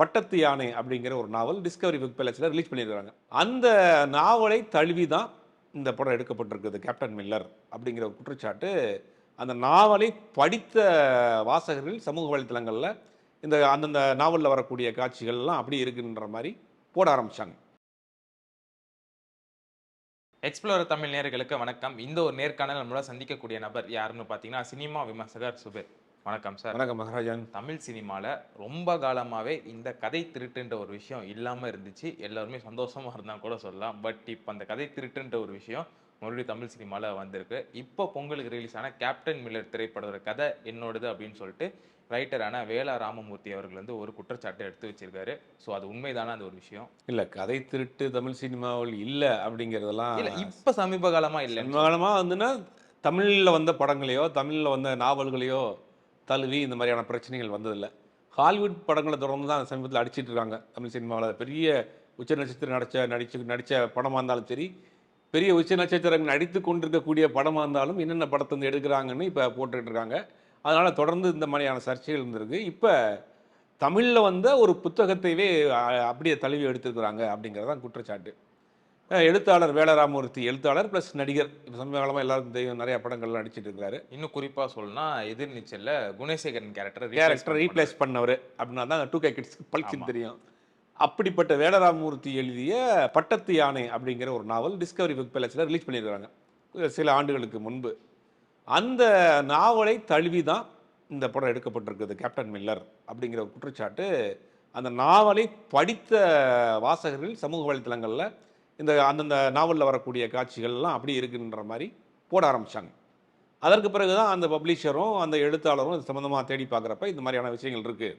பட்டத்து யானை அப்படிங்கிற ஒரு நாவல் டிஸ்கவரி புக் பேலஸில் ரிலீஸ் பண்ணியிருக்காங்க அந்த நாவலை தழுவி தான் இந்த படம் எடுக்கப்பட்டிருக்குது கேப்டன் மில்லர் அப்படிங்கிற ஒரு குற்றச்சாட்டு. அந்த நாவலை படித்த வாசகர்கள் சமூக வலைத்தளங்களில் இந்த அந்தந்த நாவலில் வரக்கூடிய காட்சிகள்லாம் அப்படி இருக்குன்ற மாதிரி போட ஆரம்பித்தாங்க எக்ஸ்ப்ளோரர் தமிழ் நேர்களுக்கு வணக்கம். இந்த ஒரு நேர்காணல் நம்மளால் சந்திக்கக்கூடிய நபர் யாருன்னு பார்த்தீங்கன்னா சினிமா விமர்சகர் சுபேர். வணக்கம் சார். வணக்கம் மகாராஜன். தமிழ் சினிமாவில் ரொம்ப காலமாகவே இந்த கதை திருட்டுன்ற ஒரு விஷயம் இல்லாமல் இருந்துச்சு. எல்லாருமே சந்தோஷமா இருந்தால் கூட சொல்லலாம். பட் இப்போ அந்த கதை திருட்டுன்ற ஒரு விஷயம் மறுபடியும் தமிழ் சினிமாவில் வந்திருக்கு. இப்போ பொங்கலுக்கு ரிலீஸ் ஆன கேப்டன் மில்லர் திரைப்படத்தோட கதை என்னோடது அப்படின்னு சொல்லிட்டு ரைட்டரான வேலா ராமமூர்த்தி அவர்கள் வந்து ஒரு குற்றச்சாட்டை எடுத்து வச்சிருக்காரு. ஸோ அது உண்மைதானே? அந்த ஒரு விஷயம். இல்லை கதை திருட்டு தமிழ் சினிமாவில் இல்லை அப்படிங்கிறதெல்லாம் இல்லை இப்போ சமீப காலமா இல்லை காலமாக வந்துன்னா தமிழில் வந்த படங்களையோ தமிழில் வந்த நாவல்களையோ தழுவி இந்த மாதிரியான பிரச்சனைகள் வந்ததில்லை. ஹாலிவுட் படங்களை தொடர்ந்து தான் சமீபத்தில் அடிச்சிட்டு இருக்காங்க. தமிழ் சினிமாவில் பெரிய உச்ச நட்சத்திரம் நடித்த நடிச்சு நடித்த படமாக இருந்தாலும் சரி பெரிய உச்ச நட்சத்திரங்கள் நடித்து கொண்டிருக்கக்கூடிய படமாக இருந்தாலும் என்னென்ன படத்தை வந்து எடுக்கிறாங்கன்னு இப்போ போட்டுக்கிட்டு இருக்காங்க. அதனால் தொடர்ந்து இந்த மாதிரியான சர்ச்சைகள் இருந்திருக்கு. இப்போ தமிழில் வந்த ஒரு புத்தகத்தையே அப்படியே தழுவி எடுத்துருக்குறாங்க அப்படிங்கிறது தான் குற்றச்சாட்டு. எழுத்தாளர் வேலராமூர்த்தி எழுத்தாளர் ப்ளஸ் நடிகர். இப்போ சமீப காலமாக எல்லாருக்கும் தெரியும் நிறைய படங்கள்லாம் நடிச்சிட்டு இருக்காரு இன்னும் குறிப்பா சொல்லணும்னா எதிர்நீச்சல்ல குணசேகரன் கேரக்டர் கேரக்டர் ரீப்ளேஸ் பண்ணவர். அப்படின்னா தான் டூ கே கிட்ஸ் பளிச்சுன்னு. தெரியும். அப்படிப்பட்ட வேலராமூர்த்தி எழுதிய பட்டத்து யானை அப்படிங்கிற ஒரு நாவல் டிஸ்கவரி புக் பேலஸில் ரிலீஸ் பண்ணியிருக்காங்க சில ஆண்டுகளுக்கு முன்பு. அந்த நாவலை தழுவி தான் இந்த படம் எடுக்கப்பட்டிருக்குது கேப்டன் மில்லர் அப்படிங்கிற குற்றச்சாட்டு. அந்த நாவலை படித்த வாசகர்கள் சமூக வலைத்தளங்களில் இந்த அந்தந்த நாவலில் வரக்கூடிய காட்சிகள்லாம் அப்படி இருக்குன்ற மாதிரி போட ஆரம்பித்தாங்க அதற்கு பிறகு தான் அந்த பப்ளிஷரும் அந்த எழுத்தாளரும் இது சம்மந்தமாக தேடி பார்க்குறப்ப இந்த மாதிரியான விஷயங்கள் இருக்குது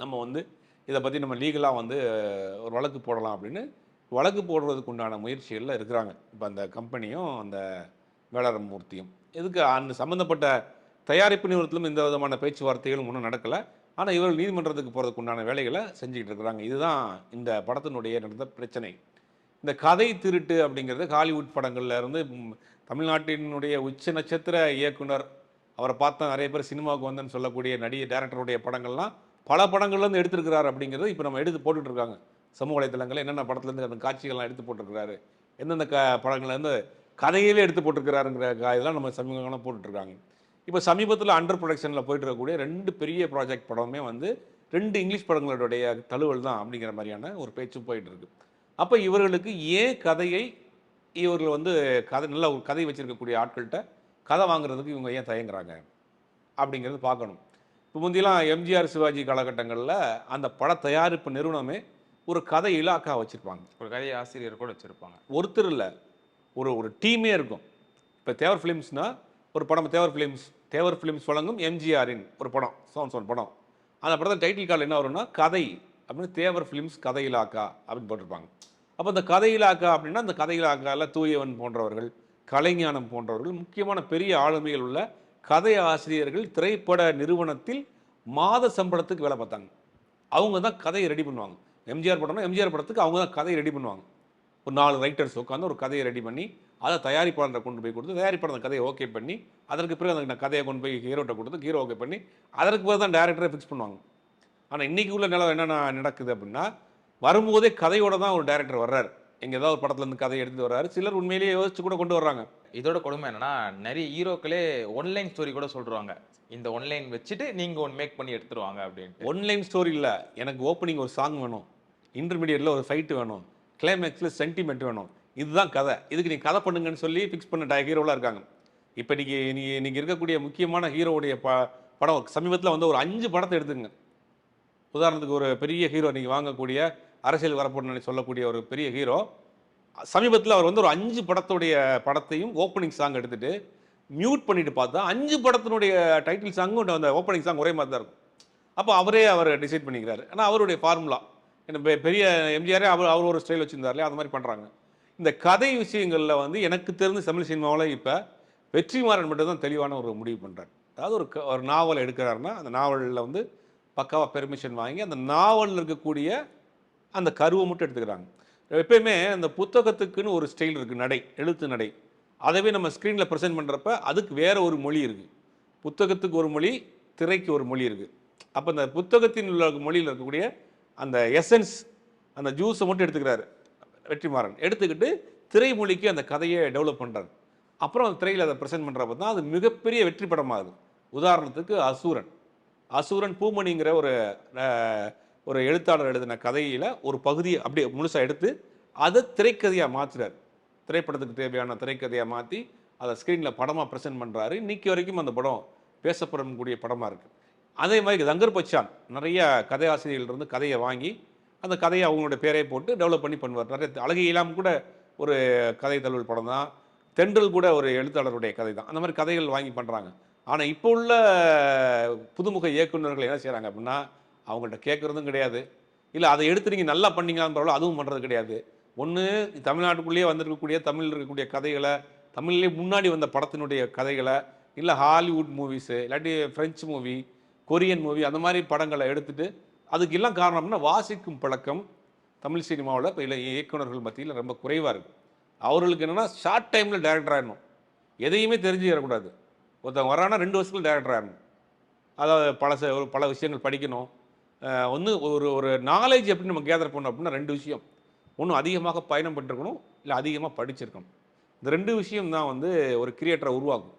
நம்ம வந்து இதை பற்றி நம்ம லீகலாக வந்து ஒரு வழக்கு போடலாம் அப்படின்னு வழக்கு போடுறதுக்கு உண்டான முயற்சிகளில் இருக்கிறாங்க. இப்போ அந்த கம்பெனியும் அந்த வேளாண் மூர்த்தியும் இதுக்கு அந்த சம்மந்தப்பட்ட தயாரிப்பு நிறுவனத்திலும் இந்த விதமான பேச்சுவார்த்தைகளும் ஒன்றும் நடக்கலை. ஆனால் இவர்கள் நீதிமன்றத்துக்கு போகிறதுக்கு உண்டான வேலைகளை செஞ்சுக்கிட்டு இருக்கிறாங்க. இதுதான் இந்த படத்தினுடைய நடந்த பிரச்சனை. இந்த கதை திருட்டு அப்படிங்கிறது ஹாலிவுட் படங்கள்ல இருந்து தமிழ்நாட்டினுடைய உச்ச நட்சத்திர இயக்குனர் அவரை பார்த்தா நிறைய பேர் சினிமாவுக்கு வந்தேன்னு சொல்லக்கூடிய நடிகை டேரக்டருடைய படங்கள்லாம் பல படங்கள்லேருந்து எடுத்திருக்கிறார் அப்படிங்கிறது இப்போ நம்ம எடுத்து போட்டுட்டு இருக்காங்க சமூக வலைத்தளங்களில் என்னென்ன படத்துலேருந்து அந்த காட்சிகள்லாம் எடுத்து போட்டிருக்கிறாரு எந்தெந்த க படங்கள்லேருந்து கதையவே எடுத்து போட்டிருக்கிறாருங்கிற இதெல்லாம் நம்ம சமீபகாலம் போட்டுட்ருக்காங்க. இப்போ சமீபத்தில் அண்டர் ப்ரொடக்ஷனில் போயிட்டு இருக்கக்கூடிய ரெண்டு பெரிய ப்ராஜெக்ட் படமே வந்து ரெண்டு இங்கிலீஷ் படங்களுடைய தழுவல் தான் அப்படிங்கிற மாதிரியான ஒரு பேச்சு போயிட்டுருக்கு அப்போ இவர்களுக்கு ஏன் கதையை இவர்கள் வந்து கதை நல்ல ஒரு கதை வச்சிருக்கக்கூடிய ஆட்கள்கிட்ட கதை வாங்குறதுக்கு இவங்க ஏன் தயங்குறாங்க? அப்படிங்கிறது பார்க்கணும். இப்போ முந்தியெல்லாம் எம்ஜிஆர் சிவாஜி காலகட்டங்களில் அந்த பட தயாரிப்பு நிறுவனமே ஒரு கதை இலாக்கா வச்சுருப்பாங்க. ஒரு கதை ஆசிரியர் கூட வச்சிருப்பாங்க. ஒருத்தர் இல்லை ஒரு ஒரு டீமே இருக்கும். இப்போ தேவர் ஃபிலிம்ஸ்னா ஒரு படம் தேவர் ஃபிலிம்ஸ் தேவர் ஃபிலிம்ஸ் வழங்கும் எம்ஜிஆரின் ஒரு படம் சோன் சோன் படம். அந்த படத்தில் டைட்டில் கார்டு என்ன வரும்னா கதை. அப்படின்னு தேவர் ஃபிலிம்ஸ் கதை இலாக்கா அப்படின்னு போட்டிருப்பாங்க. அப்போ இந்த கதை இலாக்கா அப்படின்னா அந்த கதை இலாக்காவில் தூயவன் போன்றவர்கள் கலைஞானம் போன்றவர்கள் முக்கியமான பெரிய ஆளுமைகள் உள்ள கதை ஆசிரியர்கள் திரைப்பட நிறுவனத்தில் மாத சம்பளத்துக்கு வேலை பார்த்தாங்க. அவங்க தான் கதையை ரெடி பண்ணுவாங்க. எம்ஜிஆர் படம்னா எம்ஜிஆர் படத்துக்கு அவங்க தான் கதையை ரெடி பண்ணுவாங்க. ஒரு நாலு ரைட்டர்ஸ் உட்காந்து ஒரு கதையை ரெடி பண்ணி அதை தயாரிப்பாளரை கொண்டு போய் கொடுத்து தயாரிப்பாளர் அந்த கதையை ஓகே பண்ணி அதற்கு பிறகு அந்த கதையை கொண்டு போய் ஹீரோட்ட கொடுத்து ஹீரோ ஓகே பண்ணி அதற்கு பிறகு தான் டேரக்டரை ஃபிக்ஸ் பண்ணுவாங்க. ஆனால் இன்னைக்கு உள்ள நிலம் என்னென்ன நடக்குது அப்படின்னா வரும்போதே கதையோட தான் ஒரு டேரக்டர் வர்றாரு. எங்க ஏதாவது ஒரு படத்துல இருந்து கதையை எடுத்து வர்றாரு. சிலர் உண்மையிலேயே யோசிச்சு கூட கொண்டு வர்றாங்க. இதோட கொடுமை என்னன்னா நிறைய ஹீரோக்களே ஒன்லைன் ஸ்டோரி கூட சொல்றாங்க. இந்த ஒன்லைன் வச்சுட்டு நீங்க ஒன் மேக் பண்ணி எடுத்துருவாங்க அப்படின்ட்டு. ஒன்லைன் ஸ்டோரி இல்லை. எனக்கு ஓப்பனிங் ஒரு சாங் வேணும். இன்டர்மீடியட்டில் ஒரு ஃபைட்டு வேணும். கிளைமேக்ஸில் சென்டிமெண்ட் வேணும். இதுதான் கதை. இதுக்கு நீ கதை பண்ணுங்கன்னு சொல்லி ஃபிக்ஸ் பண்ண ஹீரோலாம் இருக்காங்க. இப்போ நீங்க நீ நீங்கள் இருக்கக்கூடிய முக்கியமான ஹீரோவுடைய ப படம் சமீபத்தில் வந்து ஒரு அஞ்சு படத்தை எடுத்துங்க உதாரணத்துக்கு ஒரு பெரிய ஹீரோ நீங்கள் வாங்கக்கூடிய அரசியல் வரப்போன்னு சொல்லக்கூடிய ஒரு பெரிய ஹீரோ சமீபத்தில் அவர் வந்து ஒரு அஞ்சு படத்துடைய படத்தையும் ஓப்பனிங் சாங் எடுத்துட்டு மியூட் பண்ணிட்டு பார்த்தா அஞ்சு படத்தினுடைய டைட்டில் சாங்கும் அந்த ஓப்பனிங் சாங் ஒரே மாதிரி தான் இருக்கும். அப்போ அவரே அவர் டிசைட் பண்ணிக்கிறாரு. ஆனால் அவருடைய ஃபார்முலா என்ன பெ- பெரிய எம்ஜிஆரே அவர் அவர் ஒரு ஸ்டைல் வச்சுருந்தார்லையே அது மாதிரி பண்ணுறாங்க இந்த கதை விஷயங்களில் வந்து எனக்கு தெரிஞ்ச தமிழ் சினிமாவில் இப்போ வெற்றிமாறன் மட்டும் தான் தெளிவான ஒரு முடிவு பண்ணுறார் அதாவது ஒரு க- ஒரு நாவல் எடுக்கிறாருன்னா அந்த நாவலில் வந்து பக்காவாக பெர்மிஷன் வாங்கி அந்த நாவலில் இருக்கக்கூடிய அந்த கருவை மட்டும் எடுத்துக்கிறாங்க. எப்பயுமே அந்த புத்தகத்துக்குன்னு ஒரு ஸ்டைல் இருக்குது நடை எழுத்து நடை. அதவே நம்ம ஸ்க்ரீனில் ப்ரெசென்ட் பண்ணுறப்ப அதுக்கு வேற ஒரு மொழி இருக்குது புத்தகத்துக்கு ஒரு மொழி திரைக்கு ஒரு மொழி இருக்குது அப்போ அந்த புத்தகத்தின் உள்ள மொழியில் இருக்கக்கூடிய அந்த எசன்ஸ் அந்த ஜூஸை மட்டும் எடுத்துக்கிறாரு. வெற்றிமாறன். எடுத்துக்கிட்டு திரைமொழிக்கு அந்த கதையை டெவலப் பண்ணுறாரு அப்புறம் அந்த திரையில் அதை ப்ரெசென்ட் பண்ணுறப்ப தான் அது மிகப்பெரிய வெற்றி படமாகுது. உதாரணத்துக்கு அசூரன். அசூரன் பூமணிங்கிற ஒரு ஒரு எழுத்தாளர் எழுதின கதையில் ஒரு பகுதியை அப்படியே முழுசாக எடுத்து அதை திரைக்கதையாக மாற்றுறார் திரைப்படத்துக்கு தேவையான திரைக்கதையாக மாற்றி அதை ஸ்க்ரீனில் படமாக ப்ரெசென்ட் பண்ணுறாரு இன்றைக்கி வரைக்கும் அந்த படம் பேசப்படக்கூடிய படமாக இருக்குது அதே மாதிரி தங்கர் பச்சான். நிறைய கதையாசிரியர்கள் இருந்து கதையை வாங்கி அந்த கதையை அவங்களோட பேரை போட்டு டெவலப் பண்ணி பண்ணுவார். நிறைய அழகையெல்லாம் இல்லாமல் கூட ஒரு கதை தழுவல் படம் தான். தென்றல் கூட ஒரு எழுத்தாளருடைய கதை தான். அந்த மாதிரி கதைகள் வாங்கி பண்ணுறாங்க ஆனால் இப்போ உள்ள புதுமுக இயக்குனர்கள் என்ன செய்கிறாங்க அப்படின்னா அவங்கள்ட்ட கேட்குறதும் கிடையாது. இல்லை அதை எடுத்து நீங்கள் நல்லா பண்ணீங்களான்னு பரவாயில்ல அதுவும் பண்ணுறது கிடையாது. ஒன்று தமிழ்நாட்டுக்குள்ளேயே வந்திருக்கக்கூடிய தமிழில் இருக்கக்கூடிய கதைகளை தமிழ்லேயே முன்னாடி வந்த படத்தினுடைய கதைகளை இல்லை ஹாலிவுட் மூவிஸு இல்லாட்டி ஃப்ரெஞ்சு மூவி கொரியன் மூவி அந்த மாதிரி படங்களை எடுத்துகிட்டு அதுக்கு எல்லாம் காரணம்னா வாசிக்கும் பழக்கம் தமிழ் சினிமாவில் இப்போ இல்லை இயக்குனர்கள் மத்தியில் ரொம்ப குறைவாக இருக்குது அவர்களுக்கு என்னென்னா ஷார்ட் டைமில் டேரக்டர் ஆகணும் எதையுமே தெரிஞ்சுக்கிறக்கூடாது ஒருத்தவங்க வரானா ரெண்டு வருஷத்துக்கு டேரக்டர் ஆகணும் அதாவது பல ச- ஒரு பல விஷயங்கள் படிக்கணும். ஒன்று ஒரு ஒரு நாலேஜ் எப்படி நம்ம கேதர் பண்ணணும் அப்படின்னா ரெண்டு விஷயம். ஒன்று அதிகமாக பயணம் பண்ணிருக்கணும் இல்லை அதிகமாக படிச்சிருக்கணும். இந்த ரெண்டு விஷயம் தான் வந்து ஒரு கிரியேட்டரை உருவாக்கும்.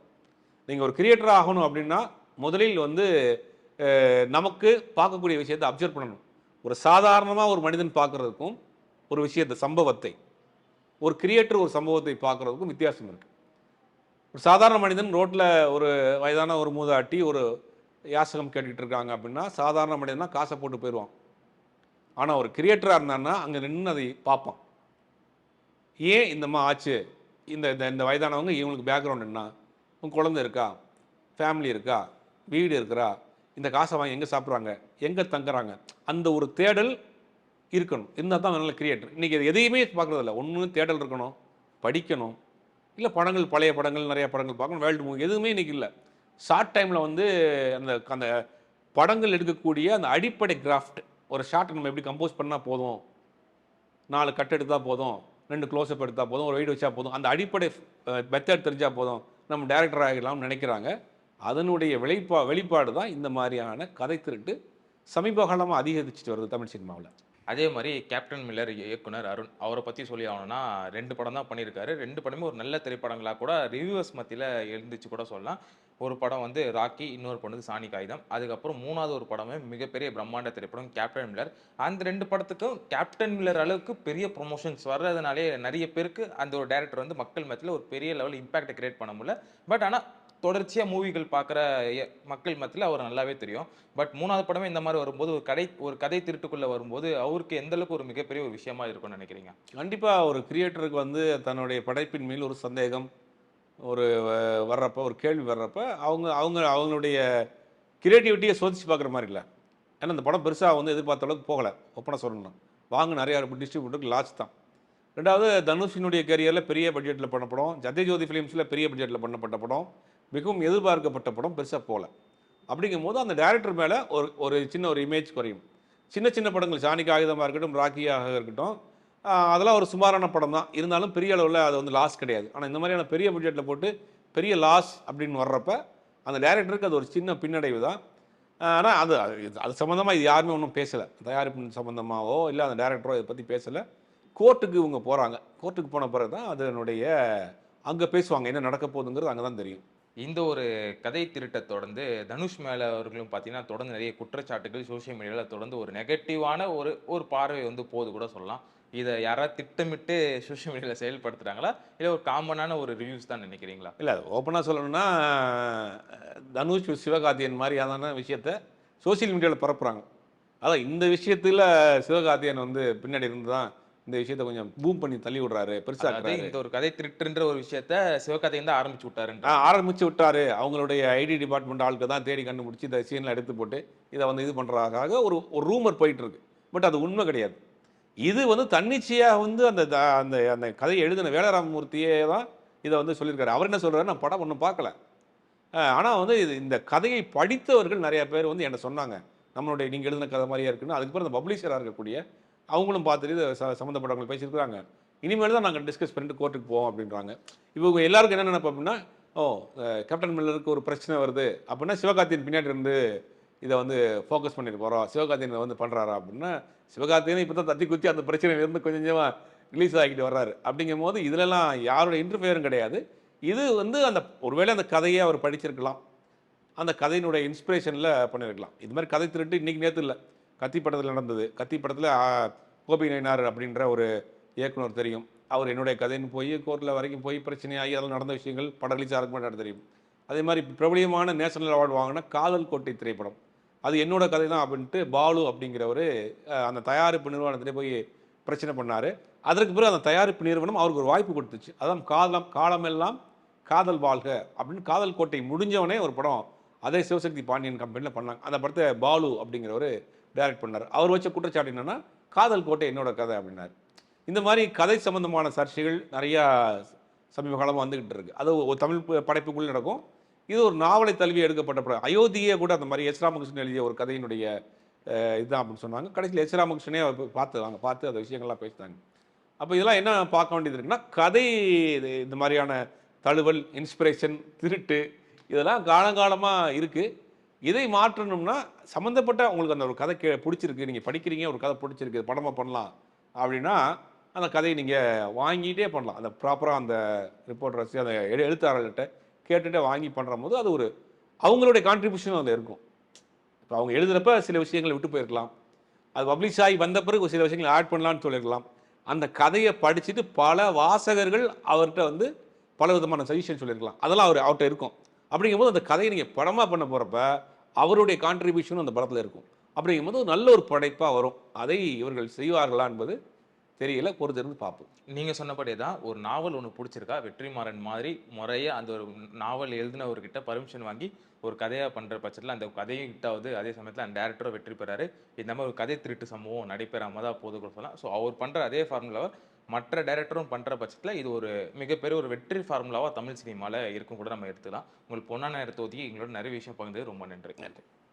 நீங்கள் ஒரு கிரியேட்டர் ஆகணும் அப்படின்னா முதலில் வந்து நமக்கு பார்க்கக்கூடிய விஷயத்தை அப்சர்வ் பண்ணணும். ஒரு சாதாரணமாக ஒரு மனிதன் பார்க்குறதுக்கும் ஒரு விஷயத்தை சம்பவத்தை ஒரு கிரியேட்டர் ஒரு சம்பவத்தை பார்க்குறதுக்கும் வித்தியாசம் இருக்குது ஒரு சாதாரண மனிதன் ரோட்டில் ஒரு வயதான ஒரு மூதாட்டி ஒரு யாசகம் கேட்டுக்கிட்டு இருக்காங்க அப்படின்னா சாதாரண மனிதனா காசை போட்டு போயிடுவான். ஆனால் ஒரு கிரியேட்டராக இருந்தான்னா அங்கே நின்று அதை பார்ப்பான். ஏன் இந்தம்மா ஆச்சு? இந்த இந்த இந்த வயதானவங்க இவங்களுக்கு பேக்ரவுண்ட் என்ன? உன் குழந்தை இருக்கா? ஃபேமிலி இருக்கா? வீடு இருக்கிறா? இந்த காசை வாங்கி எங்கே சாப்பிட்றாங்க? எங்கே தங்குறாங்க? அந்த ஒரு தேடல் இருக்கணும். இருந்தால் தான் நல்ல கிரியேட்டர் இன்றைக்கி அது எதையுமே பார்க்குறதில்ல. ஒன்று தேடல் இருக்கணும். படிக்கணும். இல்லை படங்கள் பழைய படங்கள் நிறைய படங்கள் பார்க்கணும். வேர்ல்டு மூவி எதுவுமே இன்றைக்கி இல்லை. ஷார்ட் டைமில் வந்து அந்த அந்த படங்கள் எடுக்கக்கூடிய அந்த அடிப்படை கிராஃப்ட் ஒரு ஷார்ட் நம்ம எப்படி கம்போஸ் பண்ணால் போதும்? நாலு கட் எடுத்தால் போதும்? ரெண்டு க்ளோஸ்அப் எடுத்தால் போதும்? ஒரு வீடு வச்சா போதும்? அந்த அடிப்படை மெத்தட் தெரிஞ்சால் போதும்? நம்ம டேரக்டர் ஆகிடலாம்னு நினைக்கிறாங்க. அதனுடைய வெளிப்பா வெளிப்பாடு தான் இந்த மாதிரியான கதை திருட்டு சமீப காலமாக அதிகரிச்சுட்டு வருது தமிழ் சினிமாவில். அதே மாதிரி கேப்டன் மில்லர் இயக்குனர் அருண் அவரை பற்றி சொல்லி ஆகணும்னா ரெண்டு படம் தான் பண்ணியிருக்காரு. ரெண்டு படமே ஒரு நல்ல திரைப்படங்களாக கூட ரிவ்யூவர்ஸ் மத்தியில் எழுந்துச்சு கூட சொல்லலாம். ஒரு படம் வந்து ராக்கி இன்னொரு படம் வந்து சாணி காகிதம் அதுக்கப்புறம் மூணாவது ஒரு படமே மிகப்பெரிய பிரம்மாண்ட திரைப்படம் கேப்டன் மில்லர் அந்த ரெண்டு படத்துக்கும் கேப்டன் மில்லர் அளவுக்கு பெரிய ப்ரொமோஷன்ஸ் வர்றதுனாலே நிறைய பேருக்கு அந்த ஒரு டேரக்டர் வந்து மக்கள் மத்தியில் ஒரு பெரிய லெவல் இம்பாக்டை கிரியேட் பண்ண முடியல. பட் ஆனால் தொடர்ச்சியாக மூவிகள் பார்க்குற மக்கள் மத்தியில் அவர் நல்லாவே தெரியும். பட் மூணாவது படமே இந்த மாதிரி வரும்போது ஒரு கதை ஒரு கதை திருட்டுக்குள்ளே வரும்போது அவருக்கு எந்தளவுக்கு ஒரு மிகப்பெரிய ஒரு விஷயமா இருக்கும்னு நினைக்கிறீங்க? கண்டிப்பாக ஒரு கிரியேட்டருக்கு வந்து தன்னுடைய படைப்பின் மேல் ஒரு சந்தேகம் ஒரு அஹ், வர்றப்ப ஒரு கேள்வி வர்றப்ப அவங்க அவங்க அவங்களுடைய கிரியேட்டிவிட்டியை சோதிச்சு பார்க்குற மாதிரி இல்லை. ஏன்னா இந்த படம் பெருசாக வந்து எதிர்பார்த்த அளவுக்கு போகலை. ஒப்பனை சொல்லணும். வாங்க நிறையா டிஸ்ட்ரிபியூட்டருக்கு லாஸ் தான். ரெண்டாவது தனுஷினுடைய கரியரில் பெரிய பட்ஜெட்டில் பண்ண படம் ஜதேஜோதி ஃபிலிம்ஸில் பெரிய பட்ஜெட்டில் பண்ணப்பட்ட படம். மிகவும் எதிர்பார்க்கப்பட்ட படம் பெருசாக போகல அப்படிங்கும் போது அந்த டேரக்டர் மேலே ஒரு ஒரு சின்ன ஒரு இமேஜ் குறையும். சின்ன சின்ன படங்கள் சாணி காகிதமாக இருக்கட்டும் ராக்கியாக இருக்கட்டும் அதெல்லாம் ஒரு சுமாரான படம் தான். இருந்தாலும் பெரிய அளவில் அது வந்து லாஸ் கிடையாது. ஆனால் இந்த மாதிரியான பெரிய பட்ஜெட்டில் போட்டு பெரிய லாஸ் அப்படின்னு வர்றப்ப அந்த டேரக்டருக்கு அது ஒரு சின்ன பின்னடைவு தான். ஆனால் அது அது- இது- அது சம்மந்தமாக இது யாருமே ஒன்றும் பேசலை. தயாரிப்பு சம்மந்தமாவோ இல்லை அந்த டேரக்டரோ இதை பற்றி பேசலை. கோர்ட்டுக்கு இவங்க போகிறாங்க கோர்ட்டுக்கு போன பிறகு தான் அதனுடைய அங்கே பேசுவாங்க என்ன நடக்க போகுதுங்கிறது அங்கே தான் தெரியும். இந்த ஒரு கதை திருட்டை தொடர்ந்து தனுஷ் மேலே அவர்களும் பார்த்தீங்கன்னா தொடர்ந்து நிறைய குற்றச்சாட்டுகள் சோஷியல் மீடியாவில் தொடர்ந்து ஒரு நெகட்டிவான ஒரு ஒரு பார்வை வந்து போது கூட சொல்லலாம். இதை யாராவது திட்டமிட்டு சோஷியல் மீடியாவில் செயல்படுத்துகிறாங்களா இல்லை ஒரு காமனான ஒரு ரிவ்யூஸ் தான் நினைக்கிறீங்களா? இல்லை ஓப்பனாக சொல்லணும்னா தனுஷ் சிவகார்த்தியன் மாதிரியான விஷயத்த சோஷியல் மீடியாவில் பரப்புகிறாங்க அதான் இந்த விஷயத்தில் சிவகார்த்தியன் வந்து பின்னாடி இருந்து தான் இந்த விஷயத்தை கொஞ்சம் பூம் பண்ணி தள்ளி விடுறாரு பெருசாக்குறாரு இந்த ஒரு கதை திருட்டுன்ற ஒரு விஷயத்த சிவகார்த்திகேயன் தான் ஆரம்பிச்சு விட்டாருன்ற. ஆ, ஆரம்பிச்சு விட்டாரு. அவங்களுடைய ஐடி டிபார்ட்மெண்ட் ஆளுக்கு தான் தேடி கண்டுபிடிச்சி இந்த சீனில் எடுத்து போட்டு இதை வந்து இது பண்ணுறதுக்காக ஒரு ஒரு ரூமர் போயிட்டு இருக்கு பட் அது உண்மை கிடையாது. இது வந்து தன்னிச்சையாக வந்து அந்த த- அந்த அந்த கதையை எழுதின வேலராமமூர்த்தியே தான் இதை வந்து சொல்லியிருக்காரு. அவர் என்ன சொல்றாரு நான் படம் ஒன்றும் பார்க்கல. ஆனால் வந்து இது இந்த கதையை படித்தவர்கள் நிறைய பேர் வந்து என்ன சொன்னாங்க. நம்மளுடைய நீங்கள் எழுதின கதை மாதிரியே இருக்குன்னு. அதுக்கப்புறம் இந்த பப்ளிஷராக இருக்கக்கூடிய அவங்களும் பார்த்துட்டு இதை ச சம்மந்தப்பட்டவங்க பேசியிருக்கிறாங்க. இனிமேல் தான் நாங்கள் டிஸ்கஸ் பண்ணிட்டு கோர்ட்டுக்கு போவோம் அப்படின்றாங்க. இவங்க எல்லாருக்கும் என்ன நினைப்போம் அப்படின்னா ஓ கேப்டன் மில்லருக்கு ஒரு பிரச்சனை வருது. அப்படின்னா சிவகார்த்தியின் பின்னாடி இருந்து இதை வந்து ஃபோக்கஸ் பண்ணிட்டு போகிறோம் சிவகார்த்தியன் வந்து பண்ணுறாரா அப்படின்னா சிவகார்த்தியனை இப்போ தான் தத்தி குத்தி அந்த பிரச்சனையிலேருந்து கொஞ்சம் கொஞ்சமாக ரிலீஸ் ஆகிட்டு வர்றாரு. அப்படிங்கும் போது இதிலெல்லாம் யாரோட இன்டர்ஃபியரும் கிடையாது. இது வந்து அந்த ஒருவேளை அந்த கதையை அவர் படிச்சிருக்கலாம். அந்த கதையினுடைய இன்ஸ்பிரேஷனில் பண்ணியிருக்கலாம் இது மாதிரி கதை திருட்டு இன்றைக்கி நேற்று இல்லை. கத்தி படத்தில் நடந்தது. கத்தி படத்தில் கோபி நயினார் அப்படின்ற ஒரு இயக்குனர் தெரியும். அவர் என்னுடைய கதைன்னு போய் கோர்ட்டில் வரைக்கும் போய் பிரச்சனையாகி அதெல்லாம் நடந்த விஷயங்கள் படம் ரிலீஸ் ஆகிறதுக்கு தெரியும். அதே மாதிரி பிரபலியமான நேஷனல் அவார்டு வாங்கின காதல் கோட்டை திரைப்படம். அது என்னோட கதை தான் அப்படின்ட்டு பாலு அப்படிங்கிறவர் அந்த தயாரிப்பு நிறுவனத்திலே போய் பிரச்சனை பண்ணார். அதற்கு பிறகு அந்த தயாரிப்பு நிறுவனம் அவருக்கு ஒரு வாய்ப்பு கொடுத்துச்சு. அதான் காலம் காலமெல்லாம் காதல் வாழ்க அப்படின்னு காதல் கோட்டை முடிஞ்சவனே ஒரு படம் அதே சிவசக்தி பாண்டியன் கம்பெனியில் பண்ணாங்க. அந்த படத்தை பாலு அப்படிங்கிறவர் டைரக்ட் பண்ணார். அவர் வச்ச குற்றச்சாட்டு என்னென்னா காதல் கோட்டை என்னோட கதை அப்படின்னார். இந்த மாதிரி கதை சம்பந்தமான சர்ச்சைகள் நிறையா சமீப காலமாக வந்துக்கிட்டு இருக்குது அது ஒரு தமிழ் படைப்புக்குள்ளே நடக்கும். இது ஒரு நாவலை தழுவி எடுக்கப்பட்ட படம். அயோத்தியே கூட அந்த மாதிரி எஸ் ராமகிருஷ்ணன் எழுதிய ஒரு கதையினுடைய இதுதான் அப்படின்னு சொன்னாங்க. கடைசியில் எஸ் ராமகிருஷ்ணனே அவர் பார்த்துதாங்க பார்த்து அந்த விஷயங்கள்லாம் பேசினாங்க அப்போ இதெல்லாம் என்ன பார்க்க வேண்டியது இருக்குன்னா கதை இது- இந்த மாதிரியான தழுவல் இன்ஸ்பிரேஷன் திருட்டு இதெல்லாம் காலங்காலமாக இருக்குது இதை மாற்றணும்னா சம்மந்தப்பட்ட உங்களுக்கு அந்த ஒரு கதை கே பிடிச்சிருக்கு நீங்கள் படிக்கிறீங்க ஒரு கதை பிடிச்சிருக்கு படமாக பண்ணலாம் அப்படின்னா அந்த கதையை நீங்கள் வாங்கிட்டே பண்ணலாம். அந்த ப்ராப்பராக அந்த ரிப்போர்ட்டர்ஸ் அந்த எழுத்தாளர்கிட்ட கேட்டுகிட்டே வாங்கி பண்ணுற போது அது ஒரு அவங்களுடைய கான்ட்ரிபியூஷனும் அதில் இருக்கும். இப்போ அவங்க எழுதுகிறப்ப சில விஷயங்களை விட்டு போயிருக்கலாம். அது பப்ளிஷ் ஆகி வந்த பிறகு சில விஷயங்களை ஆட் பண்ணலாம்னு சொல்லியிருக்கலாம். அந்த கதையை படிச்சுட்டு பல வாசகர்கள் அவர்கிட்ட வந்து பல விதமான சஜஷன் சொல்லியிருக்கலாம். அதெல்லாம் அவர் அவர்கிட்ட இருக்கும். அப்படிங்கும்போது அந்த கதையை நீங்கள் படமாக பண்ண போகிறப்ப அவருடைய கான்ட்ரிபியூஷனும் அந்த படத்தில் இருக்கும். அப்படிங்கும்போது ஒரு நல்ல ஒரு படைப்பாக வரும். அதை இவர்கள் செய்வார்களா என்பது தெரியல. பொறுத்திருந்து பார்ப்போம். நீங்கள் சொன்னபடியே தான் ஒரு நாவல் ஒன்று பிடிச்சிருக்கா? வெற்றிமாறன் மாதிரி முறையாக அந்த ஒரு நாவல் எழுதினவர்கிட்ட பர்மிஷன் வாங்கி ஒரு கதையாக பண்ணுற பட்சத்தில் அந்த கதையும் கிட்டாவது அதே சமயத்தில் அந்த டேரக்டரும் வெற்றி பெறாரு. இந்த மாதிரி ஒரு கதை திருட்டு சம்பவம் நடைபெறாமல் தான் போது கூட சொல்லலாம். ஸோ அவர் பண்ணுற அதே ஃபார்முலாவை மற்ற டேரக்டரும் பண்ணுற பட்சத்தில் இது ஒரு மிகப்பெரிய ஒரு வெற்றி ஃபார்முலாவாக தமிழ் சினிமாவில் இருக்கும் கூட நம்ம எடுத்துக்கலாம். உங்களுக்கு பொன்னான நேரத்தை ஒதுக்கி எங்களோட நிறைய விஷயம் பகிர்ந்தது ரொம்ப நன்றி. நன்றி.